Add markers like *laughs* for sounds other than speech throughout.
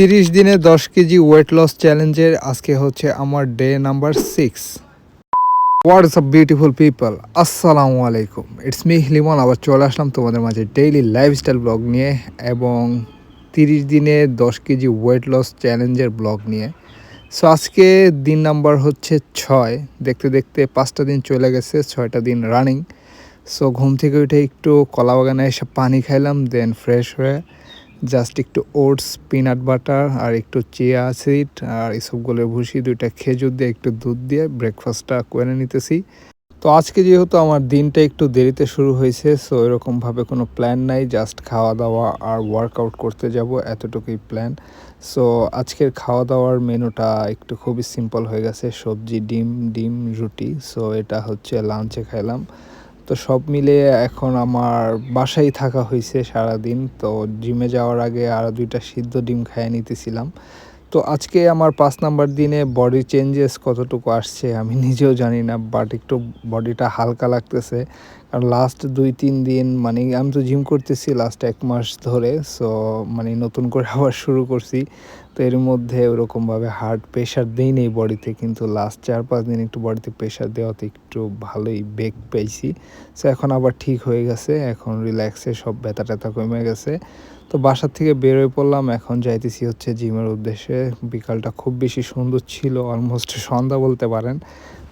তিরিশ দিনে দশ কেজি ওয়েট লস চ্যালেঞ্জের আজকে হচ্ছে আমার day number six what's up beautiful people আসসালামু আলাইকুম। ইটস মি লিমন আবার চলে আসলাম তোমাদের মাঝে ডেইলি লাইফস্টাইল ব্লগ নিয়ে এবং তিরিশ দিনে দশ কেজি ওয়েট লস চ্যালেঞ্জের ব্লগ নিয়ে। সো আজকে দিন নাম্বার হচ্ছে ছয়। দেখতে দেখতে পাঁচটা দিন চলে গেছে, ছয়টা দিন রানিং সো ঘুম থেকে উঠে একটু কলা বাগানে এসে পানি খাইলাম দেন ফ্রেশ হয়ে জাস্ট একটু ওটস, পিনাট বাটার আর একটু চিয়া সিড আর এসবগুলো ভুসি দুইটা খেজুর দিয়ে একটু দুধ দিয়ে ব্রেকফাস্টটা করে নিতেছি। তো আজকে যেহেতু আমার দিনটা একটু দেরিতে শুরু হয়েছে, সো এরকমভাবে কোনো প্ল্যান নাই, জাস্ট খাওয়া দাওয়া আর ওয়ার্কআউট করতে যাব এতটুকুই প্ল্যান সো আজকের খাওয়া দাওয়ার মেনুটা একটু খুবই সিম্পল হয়ে গেছে, সবজি, ডিম ডিম, রুটি, সো এটা হচ্ছে লাঞ্চে খাইলাম। তো সব মিলে এখন আমার বাসায় থাকা হয়েছে সারাদিন। তো জিমে যাওয়ার আগে আরও দুইটা সিদ্ধ ডিম খাইয়ে নিতেছিলাম। তো আজকে আমার পাঁচ নাম্বার দিনে বডি চেঞ্জেস কতটুকু আসছে আমি *laughs* নিজেও জানি না বাট একটু বডিটা হালকা লাগতেছে। কারণ লাস্ট দুই, তিন দিন মানে আমি তো জিম করতেছি লাস্ট এক মাস ধরে সো মানে নতুন করে আবার শুরু করছি। তো এর মধ্যে ওরকমভাবে হার্ট প্রেশার দেই নেই বডিতে কিন্তু লাস্ট চার পাঁচ দিন একটু বডিতে প্রেশার দেওয়াতে একটু ভালোই বেগ পেয়েছি। সো এখন আবার ঠিক হয়ে গেছে, এখন রিল্যাক্সে সব ব্যথা ট্যাথা কমে গেছে। তো বাসার থেকে বেরোয় পড়লাম, এখন যাইতেছি হচ্ছে জিমের উদ্দেশ্যে। বিকালটা খুব বেশি সুন্দর ছিল অলমোস্ট সন্ধ্যা বলতে পারেন।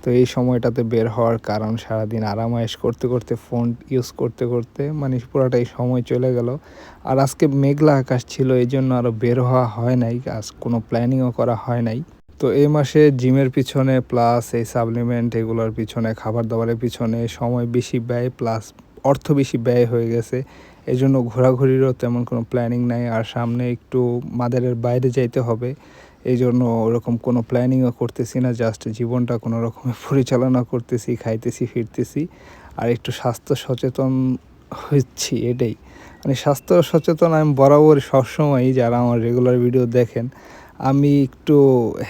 তো এই সময়টাতে বের হওয়ার কারণ সারাদিন আরামায়েশ করতে করতে ফোন ইউজ করতে করতে মানে পুরোটাই সময় চলে গেল। আর আজকে মেঘলা আকাশ ছিল, এই জন্য আরও বের হওয়া হয় নাই, আজ কোনো প্ল্যানিংও করা হয় নাই। তো এই মাসে জিমের পিছনে প্লাস এই সাপ্লিমেন্ট এগুলোর পিছনে খাবার দাবারের পিছনে সময় বেশি ব্যয় প্লাস অর্থ বেশি ব্যয় হয়ে গেছে। এই জন্য ঘোরাঘুরিরও তেমন কোনো প্ল্যানিং নাই, আর সামনে একটু মাদারের বাইরে যাইতে হবে। এই জন্য ওরকম কোনো প্ল্যানিংও করতেছি না জাস্ট জীবনটা কোনো রকমে *laughs* পরিচালনা করতেছি, খাইতেছি, ফিরতেছি। আর একটু স্বাস্থ্য সচেতন হচ্ছি এটাই। মানে স্বাস্থ্য সচেতন আমি বরাবর সবসময়ই যারা আমার রেগুলার ভিডিও দেখেন, আমি একটু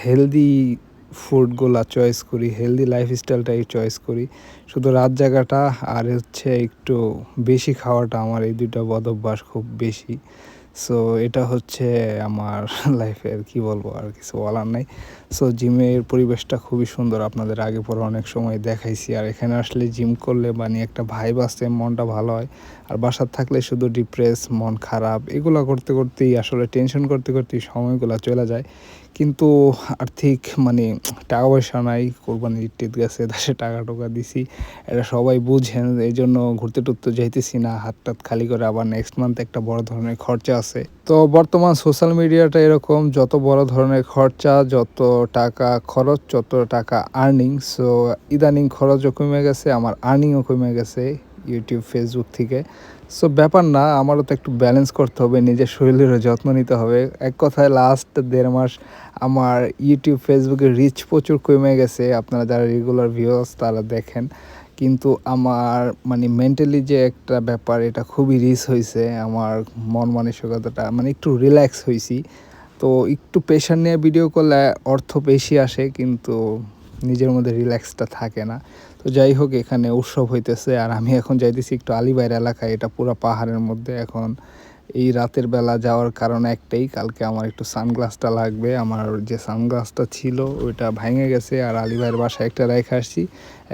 হেলদি ফুডগুলা চয়েস করি হেলদি লাইফস্টাইলটাই চয়েস করি। শুধু রাত জায়গাটা আর হচ্ছে একটু বেশি খাওয়াটা আমার এই দুইটা বদ অভ্যাস খুব বেশি। সো এটা হচ্ছে আমার *laughs* লাইফের কি বলব, আর কিছু বলার নাই। সো জিমের পরিবেশটা খুবই সুন্দর। আপনাদের আগে পরে অনেক সময় দেখাইছি। আর এখানে আসলে জিম করলে মানে একটা ভাইব আসে মনটা ভালো হয়। আর বাসার থাকলে শুধু ডিপ্রেস মন খারাপ, এগুলো করতে, করতেই আসলে টেনশন করতে, করতেই সময়গুলো চলে যায়। কিন্তু আর্থিক মানে টাকা পয়সা নাই কোরবানি টিট গেছে, দেশে টাকা টোকা দিছি। এটা সবাই বুঝেন এই জন্য ঘুরতে টুরতে যাইতেছি না হাত টাত খালি করে আবার নেক্সট মান্থ একটা বড় ধরনের খরচা আছে। তো বর্তমান সোশ্যাল মিডিয়াটা এরকম, যত বড় ধরনের খরচা, যত টাকা খরচ যত টাকা আর্নিং সো ইদানিং খরচও কমে গেছে, আমার আর্নিংও কমে গেছে। ইউটিউব ফেসবুক থেকে। সো ব্যাপার না, আমারও তো একটু ব্যালেন্স করতে হবে, নিজের শরীরেরও যত্ন নিতে হবে। এক কথায় লাস্ট দেড় মাস আমার ইউটিউব ফেসবুকে রিচ প্রচুর কমে গেছে। আপনারা যারা রেগুলার ভিউয়ার্স তারা দেখেন। কিন্তু আমার মানে মেন্টালি যে একটা ব্যাপার, এটা খুবই রিচ হয়েছে আমার মন মানসিকতাটা মানে একটু রিল্যাক্স হয়েছি তো একটু প্রেশার নিয়ে ভিডিও করলে অর্থ বেশি আসে, কিন্তু নিজের মধ্যে রিল্যাক্সটা থাকে না। তো যাই হোক, এখানে উৎসব হইতেছে আর আমি এখন যাইতেছি একটু আলিবাইর এলাকায়। এটা পুরো পাহাড়ের মধ্যে এখন। এই রাতের বেলা যাওয়ার কারণ একটাই, কালকে আমার একটু সানগ্লাসটা লাগবে। আমার যে সানগ্লাসটা ছিল, ওইটা ভেঙে গেছে আর আলিভাইয়ের বাসায় একটা রেখে আসছি।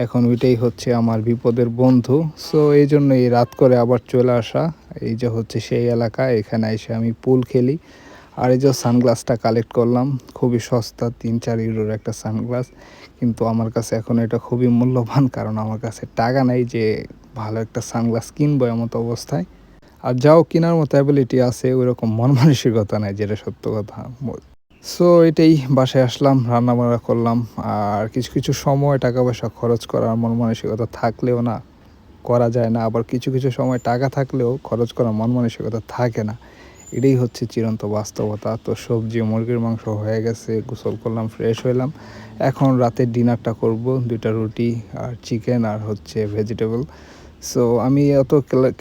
এখন ওইটাই হচ্ছে আমার বিপদের বন্ধু। সো এই জন্য এই রাত করে আবার চলে আসা। এই যে হচ্ছে সেই এলাকা, এখানে এসে আমি পুল খেলি। আর এই যে সানগ্লাসটা কালেক্ট করলাম, খুবই সস্তা, তিন চার ইউরোর একটা সানগ্লাস। কিন্তু আমার কাছে এখন এটা খুবই মূল্যবান, কারণ আমার কাছে টাকা নাই যে ভালো একটা সানগ্লাস কিনবো এমতো অবস্থায়। আর যাও, কেনার মতো অ্যাবিলিটি আছে ওই রকম মন মানসিকতা নাই, যেটা সত্য কথা। সো এটাই বাসায় আসলাম রান্না বান্না করলাম, আর কিছু কিছু সময় টাকা পয়সা খরচ করার মন মানসিকতা থাকলেও না, করা যায় না। আবার কিছু কিছু সময় টাকা থাকলেও খরচ করার মন মানসিকতা থাকে না। এটাই হচ্ছে চিরন্ত বাস্তবতা। তো সবজি, মুরগির মাংস হয়ে গেছে, গোসল করলাম ফ্রেশ হইলাম। এখন রাতের ডিনারটা করব, দুইটা রুটি আর চিকেন আর হচ্ছে ভেজিটেবল সো আমি অত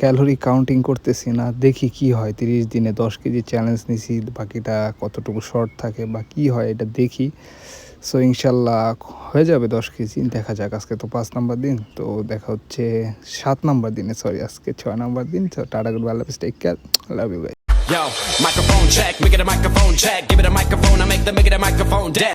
ক্যালোরি কাউন্টিং করতেছি না, দেখি কি হয়। তিরিশ দিনে দশ কেজি চ্যালেঞ্জ নিছি, বাকিটা কতটুকু শর্ট থাকে বা কি হয় এটা দেখি। সো ইনশাল্লাহ হয়ে যাবে দশ কেজি, দেখা যাক আজকে তো পাঁচ নাম্বার দিন, তো দেখা হচ্ছে সাত নাম্বার দিনে সরি আজকে ছয় নাম্বার দিন। তো tata good Allah take care love you Yo, microphone check, make it a microphone check, give it a microphone, I make the make it a microphone dead.